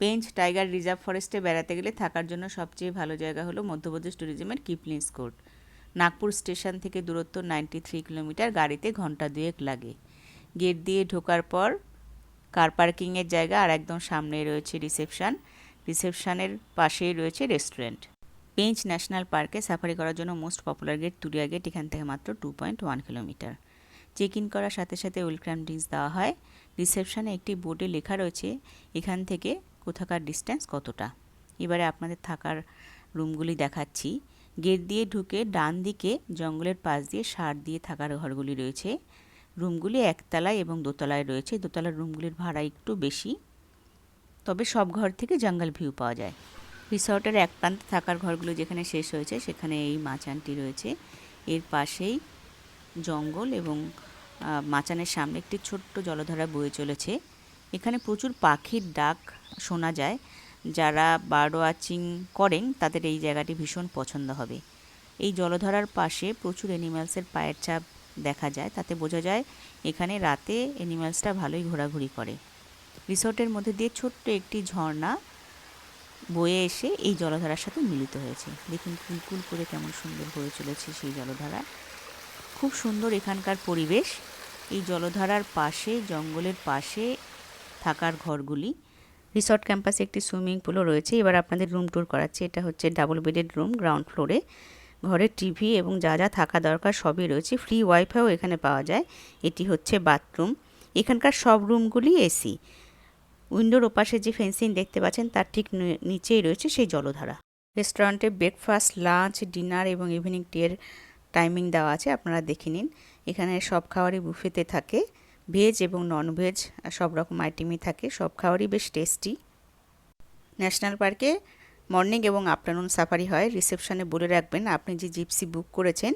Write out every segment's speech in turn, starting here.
Pench tiger reserve ফরেস্টে বেড়াতে গেলে থাকার জন্য সবচেয়ে ভালো জায়গা হলো মধ্যপ্রদেশ ট্যুরিজমের কিপলিংস কোর্ট। নাগপুর স্টেশন থেকে দূরত্ব নাইনটি থ্রি কিলোমিটার, গাড়িতে ঘণ্টা দুয়েক লাগে। গেট দিয়ে ঢোকার পর কার পার্কিংয়ের জায়গা আর একদম সামনে রয়েছে রিসেপশন। রিসেপশানের পাশেই রয়েছে রেস্টুরেন্ট। পেঞ্চ ন্যাশনাল পার্কে সাফারি করার জন্য most popular gate Turia gate, এখান থেকে মাত্র two point one kilometre. Check in করার সাথে সাথে ওয়েলকাম ড্রিঙ্কস দেওয়া হয়। রিসেপশনে একটি বোর্ডে লেখা রয়েছে, এখান থেকে কোথাকার ডিস্টেন্স কতটা? এবারে আপনাদের থাকার রুমগুলি দেখাচ্ছি। গেট দিয়ে ঢুকে ডান দিকে জঙ্গলের পাশ দিয়ে সার দিয়ে থাকার ঘরগুলি রয়েছে। রুমগুলি একতলায় এবং দোতলায় রয়েছে। দোতলার রুমগুলির ভাড়া একটু বেশি। তবে সব ঘর থেকে জঙ্গল ভিউ পাওয়া যায়। রিসর্টের এক প্রান্তে থাকার ঘরগুলো যেখানে শেষ হয়েছে, সেখানে এই মাচানটি রয়েছে। এর পাশেই জঙ্গল এবং মাচানের সামনে একটি ছোট্ট জলধারা বয়ে চলেছে। এখানে প্রচুর পাখির ডাক শোনা যায়। যারা বার্ড ওয়াচিং করেন, তাদের এই জায়গাটি ভীষণ পছন্দ হবে। এই জলধারার পাশে প্রচুর অ্যানিম্যালসের পায়ের ছাপ দেখা যায়। তাতে বোঝা যায়, এখানে রাতে অ্যানিম্যালসটা ভালোই ঘোরাঘুরি করে। রিসর্টের মধ্যে দিয়ে ছোট্ট একটি ঝর্ণা বয়ে এসে এই জলধারার সাথে মিলিত হয়েছে। দেখুন কুলকুল করে কেমন সুন্দর বয়ে চলেছে সেই জলধারা। খুব সুন্দর এখানকার পরিবেশ। এই জলধারার পাশে, জঙ্গলের পাশে থাকার ঘরগুলি। রিসর্ট ক্যাম্পাসে একটি সুইমিং পুলও রয়েছে। এবার আপনাদের রুম ট্যুর করাচ্ছে। এটা হচ্ছে ডাবল বেডেড রুম, গ্রাউন্ড ফ্লোরে। ঘরে টিভি এবং যা যা থাকা দরকার সবই রয়েছে। ফ্রি ওয়াইফাইও এখানে পাওয়া যায়। এটি হচ্ছে বাথরুম। এখানকার সব রুমগুলি এসি। উইন্ডোর ওপাশে যে ফেন্সিং দেখতে পাচ্ছেন, তার ঠিক নিচেই রয়েছে সেই জলধারা। রেস্টুরেন্টে ব্রেকফাস্ট, লাঞ্চ, ডিনার এবং ইভিনিং টিয়ের টাইমিং দেওয়া আছে। আপনারা দেখে নিন। এখানে সব খাবারই বুফেতে থাকে। ভেজ এবং নন ভেজ সব রকম আইটেমই থাকে। সব খাবারই বেশ টেস্টি ন্যাশনাল পার্কে মর্নিং এবং আফটারনুন সাফারি হয়। রিসেপশনে বলে রাখবেন, আপনি যে জিপসি বুক করেছেন,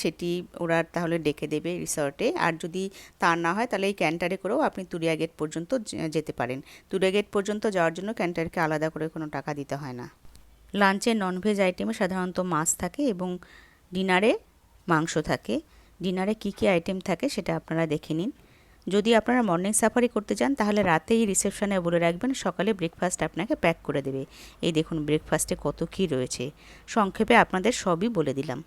সেটি ওরা তাহলে ডেকে দেবে রিসর্টে আর যদি তা না হয়, তাহলে এই ক্যান্টারে করেও আপনি তুরিয়া গেট পর্যন্ত যেতে পারেন। তুরিয়া গেট পর্যন্ত যাওয়ার জন্য ক্যান্টারকে আলাদা করে কোনো টাকা দিতে হয় না। লাঞ্চে ননভেজ আইটেমে সাধারণত মাছ থাকে এবং ডিনারে মাংস থাকে। ডিনারে কী কী আইটেম থাকে, সেটা আপনারা দেখে নিন। যদি আপনারা মর্নিং সাফারি করতে চান তাহলে রাতেই রিসেপশনে বলে রাখবেন, সকালে ব্রেকফাস্ট আপনাকে প্যাক করে দেবে। এই দেখুন ব্রেকফাস্টে কত কী রয়েছে। সংক্ষেপে আপনাদের সবই বলে দিলাম।